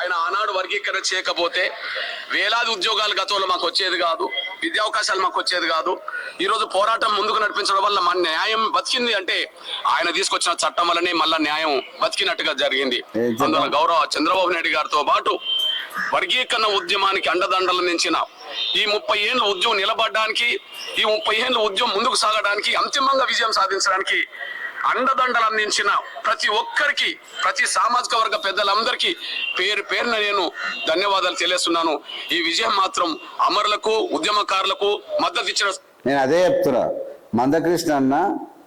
ఆయన ఆనాడు వర్గీకరణ చేయకపోతే వేలాది ఉద్యోగాలు గతంలో మాకు వచ్చేది కాదు విద్యా అవకాశాలు మాకు వచ్చేది కాదు ఈ రోజు పోరాటం ముందుకు నడిపించడం వల్ల మన న్యాయం బతికింది అంటే ఆయన తీసుకొచ్చిన చట్టం వల్లనే మళ్ళా న్యాయం బతికినట్టుగా జరిగింది? అందువల్ల గౌరవ చంద్రబాబు నాయుడు గారితో పాటు వర్గీకరణ ఉద్యమానికి అండదండలు నించిన ఈ ముప్పై ఏళ్ళ ఉద్యమం నిలబడడానికి ఈ ముప్పై ఏళ్ళ ఉద్యమం ముందుకు సాగడానికి అంతిమంగా విజయం సాధించడానికి అండదండలు అందించిన ప్రతి ఒక్కరికి ప్రతి సామాజిక వర్గ పెద్దలందరికీ పేరు పేరున నేను ధన్యవాదాలు తెలియస్తున్నాను ఈ విజయం మాత్రం అమరులకు ఉద్యమకారులకు మద్దతు ఇచ్చిన నేను అదే చెప్తున్నా. మందకృష్ణ అన్న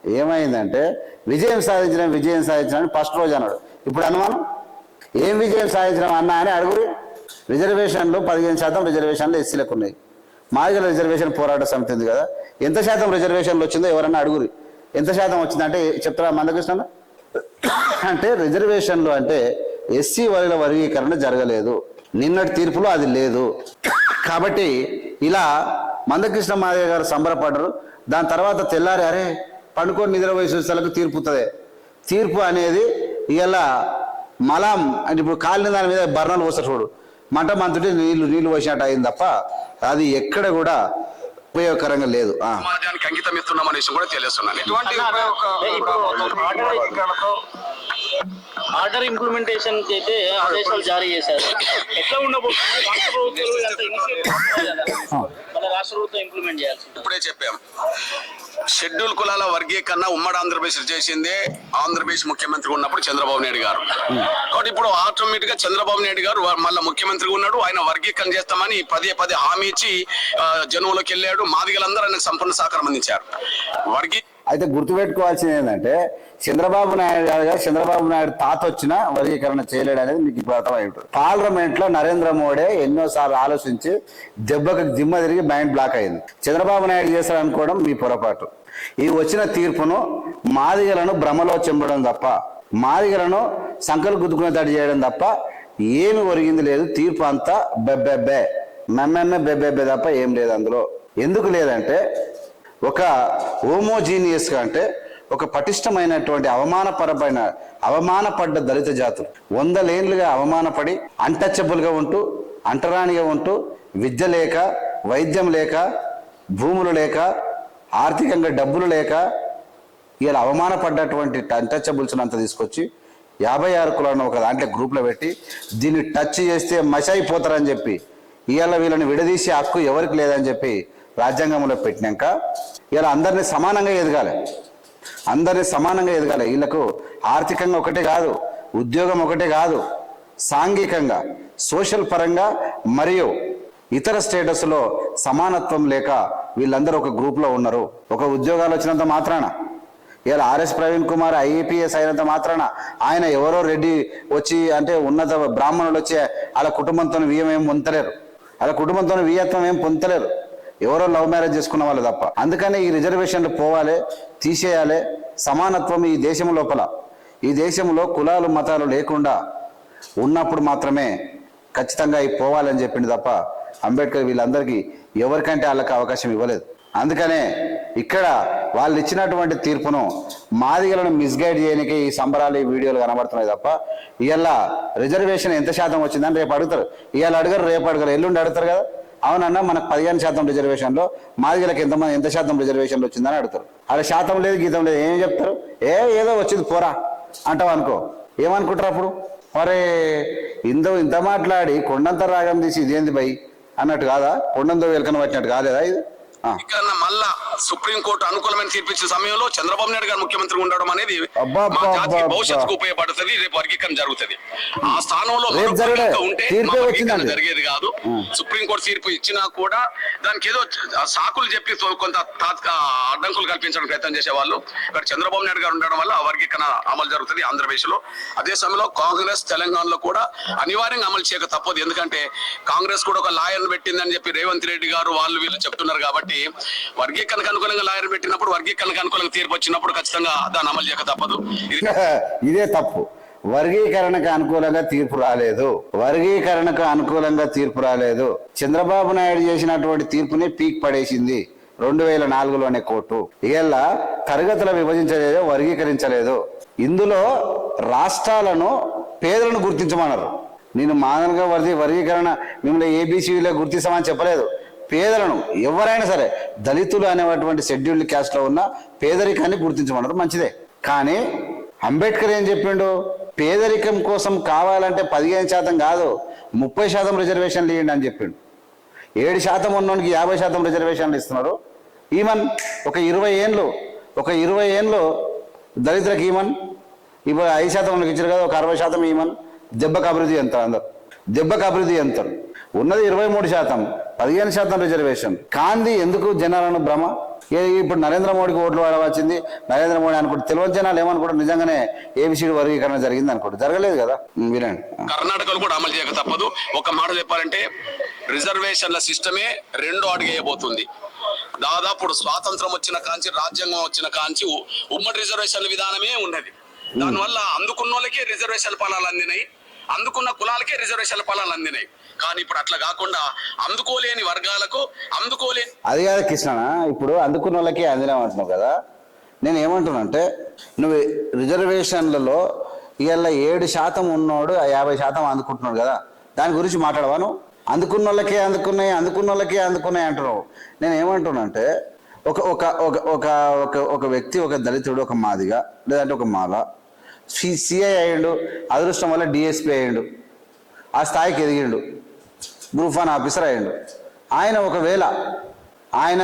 ఏమైందంటే విజయం సాధించడం విజయం సాధించడం ఫస్ట్ రోజు అన్నాడు. ఇప్పుడు అనుమానం? ఏం విజయం సాధించడం అన్నా అని అడుగురి. రిజర్వేషన్లు పదిహేను శాతం రిజర్వేషన్లు ఎస్సీలకు ఉన్నాయి. మాదిగల రిజర్వేషన్ పోరాట సమితి ఉంది కదా. ఎంత శాతం రిజర్వేషన్లు వచ్చిందో ఎవరన్నా అడుగురి. ఎంత శాతం వచ్చిందంటే చెప్తారా మందకృష్ణ? అంటే రిజర్వేషన్లు అంటే ఎస్సీ వర్గ వర్గీకరణ జరగలేదు. నిన్నటి తీర్పులో అది లేదు. కాబట్టి ఇలా మందకృష్ణ మాదయ్య గారు సంబరపడ్డరు. దాని తర్వాత తెల్లారి అరే పండుకొని నిద్ర వయసు తీర్పుతుంది తీర్పు అనేది ఇలా మలం అంటే ఇప్పుడు కాలిన దాని మీద బర్ణాలు పోస్తారు చూడు. మంట మంతుడి నీళ్ళు నీళ్ళు పోసినట్టు అయింది తప్ప అది ఎక్కడ కూడా ఉపయోగకరంగా లేదు ఆ. సమాజానికి అంకితం ఇస్తున్నాం అనే విషయం కూడా తెలియజేస్తున్నాను ఇటువంటి ఉపయోగ ఆర్డర్ ఇంప్లిమెంటేషన్కి అయితే ఆదేశాలు జారీ చేశారు. ఎట్లా ఉండబోతుంది? రాష్ట్ర ప్రభుత్వాలు రాష్ట్ర ప్రభుత్వం ఇంప్లిమెంట్ చేయాల్సి ఇప్పుడే చెప్పాం. షెడ్యూల్ కులాల వర్గీకరణ ఉమ్మడి ఆంధ్రప్రదేశ్ చేసిందే. ఆంధ్రప్రదేశ్ ముఖ్యమంత్రి ఉన్నప్పుడు చంద్రబాబు నాయుడు గారు. కాబట్టి ఇప్పుడు ఆటోమేటిక్గా చంద్రబాబు నాయుడు గారు మళ్ళీ ముఖ్యమంత్రిగా ఉన్నాడు. ఆయన వర్గీకరణ చేస్తామని పదే పదే హామీ ఇచ్చి జనువులోకి వెళ్ళాడు. మాదిగలందరూ ఆయనకు సంపూర్ణ సహకారం అందించారు. వర్గీ అయితే గుర్తుపెట్టుకోవాల్సింది ఏంటంటే చంద్రబాబు నాయుడు గారు చంద్రబాబు నాయుడు తాత వచ్చిన వర్గీకరణ చేయలేడు అనేది మీకు ఇప్పుడు అర్థమై ఉంటుంది. పార్లమెంట్లో నరేంద్ర మోడీ ఎన్నోసార్లు ఆలోచించి దెబ్బకి దిమ్మ తిరిగి మైండ్ బ్లాక్ అయింది. చంద్రబాబు నాయుడు చేశారనుకోవడం అనుకోవడం మీ పొరపాటు. ఈ వచ్చిన తీర్పును మాదిగలను భ్రమలో చెంపడం తప్ప మాదిగలను సంకలు గుద్దుకునే దాడి చేయడం తప్ప ఏమి ఒరిగింది లేదు. తీర్పు అంతా బెబ్బెబ్బే మెమ్మెమ్మె బెబ్బెబ్బే తప్ప ఏం లేదు అందులో. ఎందుకు లేదంటే ఒక హోమోజీనియస్గా అంటే ఒక పటిష్టమైనటువంటి అవమానపరమైన అవమానపడ్డ దళిత జాతులు. వందలేండ్లుగా అవమానపడి అంటచబుల్గా ఉంటూ అంటరానిగా ఉంటూ విద్య లేక వైద్యం లేక భూములు లేక ఆర్థికంగా డబ్బులు లేక ఇలా అవమానపడ్డటువంటి అన్టచబుల్స్ అంతా తీసుకొచ్చి యాభై ఆరు కులాలను ఒక దాంట్లో గ్రూప్లో పెట్టి దీన్ని టచ్ చేస్తే మసైపోతారని చెప్పి ఇవాళ వీళ్ళని విడదీసే హక్కు ఎవరికి లేదని చెప్పి రాజ్యాంగంలో పెట్టినాక ఇలా అందరినీ సమానంగా ఎదగాలి. అందరినీ సమానంగా ఎదగాలి. వీళ్ళకు ఆర్థికంగా ఒకటే కాదు ఉద్యోగం ఒకటే కాదు సాంఘికంగా సోషల్ పరంగా మరియు ఇతర స్టేటస్లో సమానత్వం లేక వీళ్ళందరూ ఒక గ్రూప్లో ఉన్నారు. ఒక ఉద్యోగాలు వచ్చినంత మాత్రాన. ఇలా ఆర్ఎస్ ప్రవీణ్ కుమార్ ఐఏపీఎస్ అయినంత మాత్రాన ఆయన ఎవరో రెడ్డి వచ్చి అంటే ఉన్నత బ్రాహ్మణులు వచ్చి వాళ్ళ కుటుంబంతో వియ్యం ఏం పొందలేరు. వాళ్ళ కుటుంబంతో వియత్వం ఏం పొందలేరు. ఎవరో లవ్ మ్యారేజ్ చేసుకున్న వాళ్ళు తప్ప. అందుకని ఈ రిజర్వేషన్లు పోవాలి తీసేయాలి. సమానత్వం ఈ దేశం లోపల. ఈ దేశంలో కులాలు మతాలు లేకుండా ఉన్నప్పుడు మాత్రమే ఖచ్చితంగా ఈ పోవాలని చెప్పింది తప్ప అంబేద్కర్ వీళ్ళందరికీ ఎవరికంటే వాళ్ళకి అవకాశం ఇవ్వలేదు. అందుకనే ఇక్కడ వాళ్ళు ఇచ్చినటువంటి తీర్పును మాదిగలను మిస్గైడ్ చేయడానికి ఈ సంబరాలు ఈ వీడియోలు కనబడుతున్నాయి తప్ప ఇవాళ రిజర్వేషన్ ఎంత శాతం వచ్చిందని రేపు అడుగుతారు. ఇవాళ అడగరు రేపు అడగరు. ఎల్లుండి అడుగుతారు కదా. అవునన్నా మనకు పదిహేను శాతం రిజర్వేషన్లో మాదిగలకు ఎంతమంది ఎంత శాతం రిజర్వేషన్లు వచ్చిందని అడుగుతారు. అలా శాతం లేదు గీతం లేదు ఏం చెప్తారు? ఏ ఏదో వచ్చింది పోరా అంటావు అనుకో. ఏమనుకుంటారు అప్పుడు? మరి ఇంత ఇంత మాట్లాడి కొండంత రాగం తీసి ఇదేంది బై అన్నట్టు కాదా? కొండంతో వెలకన పట్టినట్టు కాలేదా ఇది. కన్నా మళ్ళా సుప్రీంకోర్టు అనుకూలమైన తీర్పు ఇచ్చిన సమయంలో చంద్రబాబు నాయుడు గారు ముఖ్యమంత్రి ఉండడం అనేది. భవిష్యత్తుకు ఉపయోగపడుతుంది రేపు వర్గీకరణ జరుగుతుంది. ఆ స్థానంలో ఉంటే. జరిగేది సుప్రీంకోర్టు తీర్పు ఇచ్చినా కూడా దానికి ఏదో సాకులు చెప్పి కొంత తాత్క అడ్డంకులు కల్పించడానికి ప్రయత్నం చేసేవాళ్ళు. ఇక్కడ చంద్రబాబు నాయుడు గారు ఉండడం వల్ల ఆ వర్గీకరణ అమలు జరుగుతుంది ఆంధ్రప్రదేశ్లో అదే సమయంలో కాంగ్రెస్ తెలంగాణలో కూడా అనివార్యంగా అమలు చేయక తప్పదు. ఎందుకంటే కాంగ్రెస్ కూడా ఒక లాయర్ పెట్టిందని చెప్పి రేవంత్ రెడ్డి గారు వాళ్ళు వీళ్ళు చెప్తున్నారు కాబట్టి వర్గీకరణకు అనుకూలంగా లాయర్ పెట్టినప్పుడు వర్గీకరణకు అనుకూలంగా తీర్పు వచ్చినప్పుడు ఖచ్చితంగా దాన్ని అమలు చేయక తప్పదు. ఇది ఇదే తప్పు. వర్గీకరణకు అనుకూలంగా తీర్పు రాలేదు. వర్గీకరణకు అనుకూలంగా తీర్పు రాలేదు. చంద్రబాబు నాయుడు చేసినటువంటి తీర్పుని పీక్ పడేసింది రెండు వేల నాలుగులోనే కోర్టు. ఇలా తరగతుల విభజించలేదు వర్గీకరించలేదు. ఇందులో రాష్ట్రాలను పేదలను గుర్తించమన్నారు. నేను మానవులుగా వర్ది వర్గీకరణ మిమ్మల్ని ఏబీసీలో గుర్తిస్తామని చెప్పలేదు. పేదలను ఎవరైనా సరే దళితులు అనేటువంటి షెడ్యూల్డ్ క్యాస్ట్లో ఉన్న పేదరికాన్ని గుర్తించమన్నారు. మంచిదే. కానీ అంబేద్కర్ ఏం చెప్పిండు? పేదరికం కోసం కావాలంటే పదిహేను శాతం కాదు ముప్పై శాతం రిజర్వేషన్లు ఇవ్వండి అని చెప్పిండు. ఏడు శాతం ఉన్నోనికి యాభై శాతం రిజర్వేషన్లు ఇస్తున్నారు. ఈమన్ ఒక ఇరవై ఏండ్లు ఒక ఇరవై ఏండ్లు దళితులకు ఈమన్ ఇప్పుడు ఐదు శాతం వాళ్ళకి ఇచ్చారు కదా ఒక అరవై శాతం ఈమన్ దెబ్బకు అభివృద్ధి ఎంత అందరు. దెబ్బకు అభివృద్ధి ఎంత ఉన్నది ఇరవై మూడు శాతం. పదిహేను శాతం రిజర్వేషన్. కాంది ఎందుకు జనాలను భ్రమ? ఏ ఇప్పుడు నరేంద్ర మోడీకి ఓట్లు వాడవచ్చింది నరేంద్ర మోడీ అనుకుంటే తెలియని జనాలు ఏమనుకుంటారు? నిజంగానే ఏబిసిడి వర్గీకరణ జరిగింది అనుకుంటారు. జరగలేదు కదా? వినండి. కర్ణాటకలో కూడా అమలు చేయక తప్పదు. ఒక మాట చెప్పాలంటే రిజర్వేషన్ల సిస్టమే రెండో అడుగేయబోతుంది. దాదాపు స్వాతంత్రం వచ్చిన కాంచి రాజ్యాంగం వచ్చిన కాంచి ఉమ్మడి రిజర్వేషన్ల విధానమే ఉన్నది. దానివల్ల అందుకున్న వాళ్ళకే రిజర్వేషన్ ఫలాలు అందినాయి. అందుకున్న కులాలకే రిజర్వేషన్ ఫలాలు అందినాయి. కానీ ఇప్పుడు అట్లా కాకుండా అందుకోలేని వర్గాలకు అందుకోలేని అది కాదు కృష్ణ ఇప్పుడు అందుకున్న వాళ్ళకి అందినాం అంటున్నావు కదా. నేను ఏమంటున్నానంటే నువ్వు రిజర్వేషన్లలో ఇవాళ ఏడు శాతం ఉన్నోడు ఆ యాభై శాతం అందుకుంటున్నాడు కదా. దాని గురించి మాట్లాడవా నువ్వు? అందుకున్న వాళ్ళకే అందుకున్నాయి అందుకున్న వాళ్ళకే అందుకున్నాయి అంటున్నావు. నేను ఏమంటున్నానంటే ఒక ఒక ఒక ఒక ఒక ఒక వ్యక్తి ఒక దళితుడు ఒక మాదిగా లేదంటే ఒక మాల సిఐ అయ్యిండు అదృష్టం వల్ల డిఎస్పీ అయ్యిండు ఆ స్థాయికి ఎదిగిండు. గ్రూప్ వన్ ఆఫీసర్ అయ్యాడు. ఆయన ఒకవేళ ఆయన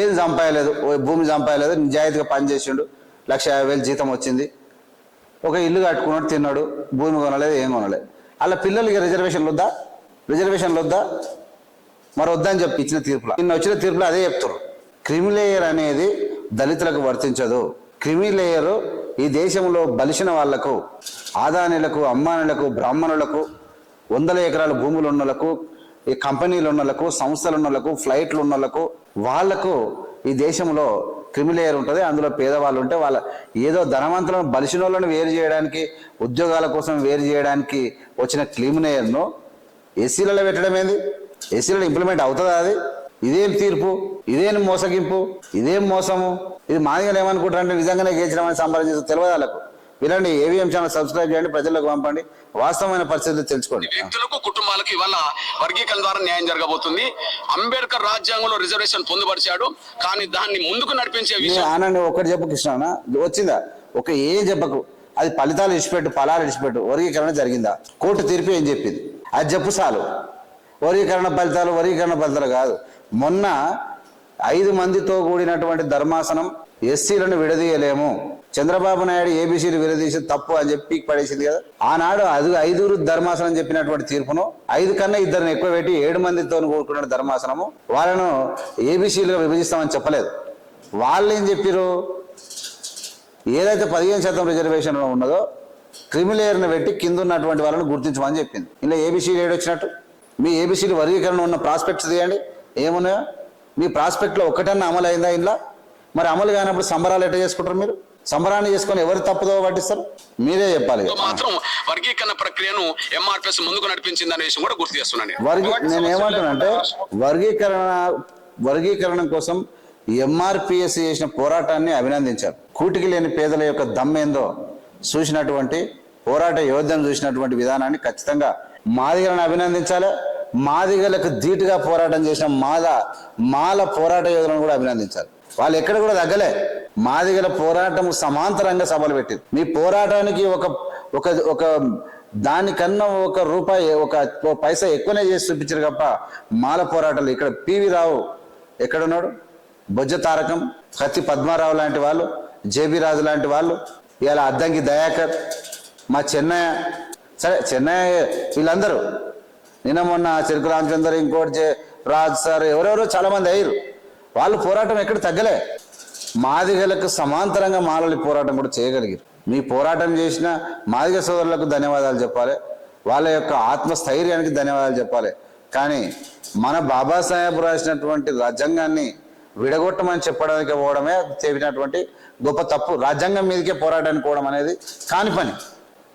ఏం సంపాయలేదు ఓ భూమి సంపాయలేదు నిజాయితీగా పనిచేసిండు లక్ష యాభై వేలు జీతం వచ్చింది ఒక ఇల్లు కట్టుకున్నాడు తిన్నాడు భూమి కొనలేదు ఏం కొనలేదు. అలా పిల్లలకి రిజర్వేషన్లు వద్దా? రిజర్వేషన్లు వద్దా? మరి వద్దని చెప్పి ఇచ్చిన తీర్పులో. నిన్న వచ్చిన తీర్పులో అదే చెప్తారు క్రిమిలేయర్ అనేది దళితులకు వర్తించదు. క్రిమిలేయర్ ఈ దేశంలో బలిసిన వాళ్ళకు ఆదానీలకు అమ్మానులకు బ్రాహ్మణులకు వందల ఎకరాల భూములు ఉన్నలకు ఈ కంపెనీలు ఉన్నోళ్ళకు సంస్థలు ఉన్నలకు ఫ్లైట్లు ఉన్నలకు వాళ్ళకు ఈ దేశంలో క్రిమిలేయర్ ఉంటుంది అందులో పేదవాళ్ళు ఉంటే వాళ్ళ ఏదో ధనవంతులను బలిసిన వేరు చేయడానికి ఉద్యోగాల కోసం వేరు చేయడానికి వచ్చిన క్రిమిలేయర్ను ఎస్సీలలో పెట్టడం ఏంది? ఎస్సీలలో ఇంప్లిమెంట్ అవుతుందా అది? ఇదేం తీర్పు? ఇదేం మోసగింపు? ఇదేం మోసము? ఇది మాదిగా ఏమనుకుంటారంటే నిజంగానే గెలిచడం సంపాదించడం తెలియదు వాళ్ళకు? వినండి ఏవిఎం ఛానల్ సబ్స్క్రైబ్ చేయండి ప్రజలకు పంపండి. వాస్తవమైన పరిస్థితులు తెలుసుకోండి. వ్యక్తులకు కుటుంబాలకు ఇవాళ వర్గీకరణ ద్వారా న్యాయం జరగబోతుంది. అంబేద్కర్ రాజ్యాంగంలో రిజర్వేషన్ పొందుపరిచాడు కానీ దాన్ని ముందుకు నడిపించే విషయం ఆనంద్ ఒకటి చెప్పు కృష్ణ వచ్చిందా? ఒక ఏం చెప్పకు. అది ఫలితాలు ఇచ్చిపెట్టు ఫలాలు ఇచ్చిపెట్టు. వర్గీకరణ జరిగిందా? కోర్టు తీర్పు ఏం చెప్పింది? అది చెప్పు చాలు. వర్గీకరణ ఫలితాలు వర్గీకరణ ఫలితాలు కాదు. మొన్న ఐదు మందితో కూడినటువంటి ధర్మాసనం ఎస్సీలను విడదీయలేము. చంద్రబాబు నాయుడు ఏబీసీలు విరదీసి తప్పు అని చెప్పి పడేసింది కదా. ఆనాడు అది ఐదుగురు ధర్మాసనం చెప్పినటువంటి తీర్పును ఐదు కన్నా ఇద్దరిని ఎక్కువ పెట్టి ఏడు మందితో కూడుకున్న ధర్మాసనము వాళ్ళను ఏబీసీలుగా విభజిస్తామని చెప్పలేదు. వాళ్ళు ఏం చెప్పారు ఏదైతే పదిహేను శాతం రిజర్వేషన్ ఉన్నదో క్రిమిలేయర్ని పెట్టి కింద ఉన్నటువంటి వాళ్ళని గుర్తించమని చెప్పింది. ఇలా ఏబీసీలు ఏడొచ్చినట్టు మీ ఏబీసీలు వర్గీకరణ ఉన్న ప్రాస్పెక్ట్స్ తీయండి. ఏమున్నాయో? మీ ప్రాస్పెక్ట్లో ఒకటన్నా అమలు అయిందా ఇంట్లో మరి అమలు కానప్పుడు సంబరాలు ఎట్లా చేసుకుంటారు మీరు? సంబరాన్ని చేసుకొని ఎవరు తప్పుదో పట్టిస్తారు? మీరే చెప్పాలి. మాత్రం వర్గీకరణ ప్రక్రియను ఎంఆర్పిఎస్ ముందుకు నడిపించింది అనే విషయం కూడా గుర్తు చేస్తున్నాను నేను. వర్గీ నేను ఏమంటున్నానంటే వర్గీకరణ వర్గీకరణ కోసం ఎంఆర్పిఎస్ చేసిన పోరాటాన్ని అభినందించారు. కూటికి లేని పేదల యొక్క దమ్మేందో చూసినటువంటి పోరాట యోధను చూసినటువంటి విధానాన్ని ఖచ్చితంగా మాదిగలను అభినందించాలి. మాదిగలకు ధీటుగా పోరాటం చేసిన మాల మాల పోరాట యోధులను కూడా అభినందించాలి. వాళ్ళు ఎక్కడ కూడా తగ్గలే. మాదిగల పోరాటం సమాంతరంగా సభలు పెట్టింది. మీ పోరాటానికి ఒక ఒక ఒక దానికన్నా ఒక రూపాయి ఒక పైసా ఎక్కువనే చేసి చూపించారు తప్ప మాల పోరాటాలు ఇక్కడ పివి రావు ఎక్కడున్నాడు? బొజ్జ తారకం కత్తి పద్మారావు లాంటి వాళ్ళు జేబీ రాజు లాంటి వాళ్ళు ఇలా అద్దంకి దయాకర్ మా చెన్నయ్య. సరే చెన్నయ్య వీళ్ళందరూ. నిన్న మొన్న చెరుకు రామచంద్ర ఇంకోటి రాజు రాజ్ సార్ ఎవరెవరో చాలామంది అయ్యారు. వాళ్ళు పోరాటం ఎక్కడ తగ్గలే. మాదిగలకు సమాంతరంగా మాలలి పోరాటం కూడా చేయగలిగారు. మీ పోరాటం చేసిన మాదిగ సోదరులకు ధన్యవాదాలు చెప్పాలి. వాళ్ళ యొక్క ఆత్మస్థైర్యానికి ధన్యవాదాలు చెప్పాలి. కానీ మన బాబాసాహెబ్ రాసినటువంటి రాజ్యాంగాన్ని విడగొట్టమని చెప్పడానికి పోవడమే చెప్పినటువంటి గొప్ప తప్పు. రాజ్యాంగం మీదకే పోరాటానికి పోవడం అనేది కాని పని.